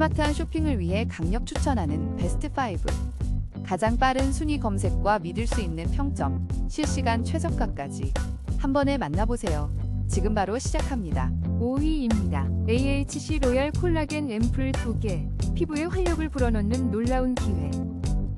스마트한 쇼핑을 위해 강력 추천하는 베스트 5. 가장 빠른 순위 검색과 믿을 수 있는 평점, 실시간 최저가까지 한 번에 만나보세요. 지금 바로 시작합니다. 5위입니다. AHC 로얄 콜라겐 앰플 2개. 피부에 활력을 불어넣는 놀라운 기회.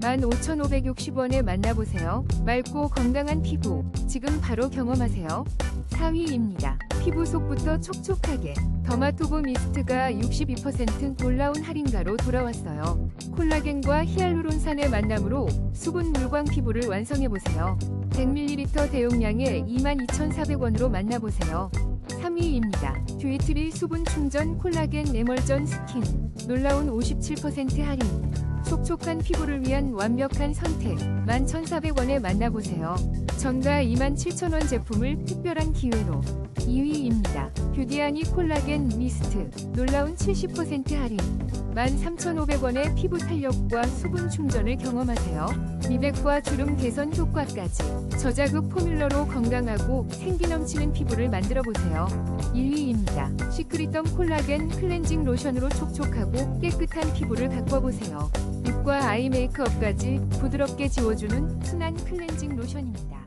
15,560원에 만나보세요. 맑고 건강한 피부. 지금 바로 경험하세요. 4위입니다. 피부 속부터 촉촉하게. 더마토브 미스트가 62% 놀라운 할인가로 돌아왔어요. 콜라겐과 히알루론산의 만남으로 수분 물광 피부를 완성해보세요. 100ml 대용량에 22,400원으로 만나보세요. 3위입니다. 듀이트리 수분 충전 콜라겐 에멀전 스킨. 놀라운 57% 할인. 촉촉한 피부를 위한 완벽한 선택. 11,400원에 만나보세요. 전가 27,000원 제품을 특별한 기회로. 2위입니다. 뷰디아니 콜라겐 미스트. 놀라운 70% 할인. 13,500원의 피부 탄력과 수분 충전을 경험하세요. 미백과 주름 개선 효과까지. 저자극 포뮬러로 건강하고 생기 넘치는 피부를 만들어 보세요. 1위입니다. 시크릿덤 콜라겐 클렌징 로션으로 촉촉하고 깨끗한 피부를 바꿔보세요. 립과 아이 메이크업까지 부드럽게 지워주는 순한 클렌징 로션입니다.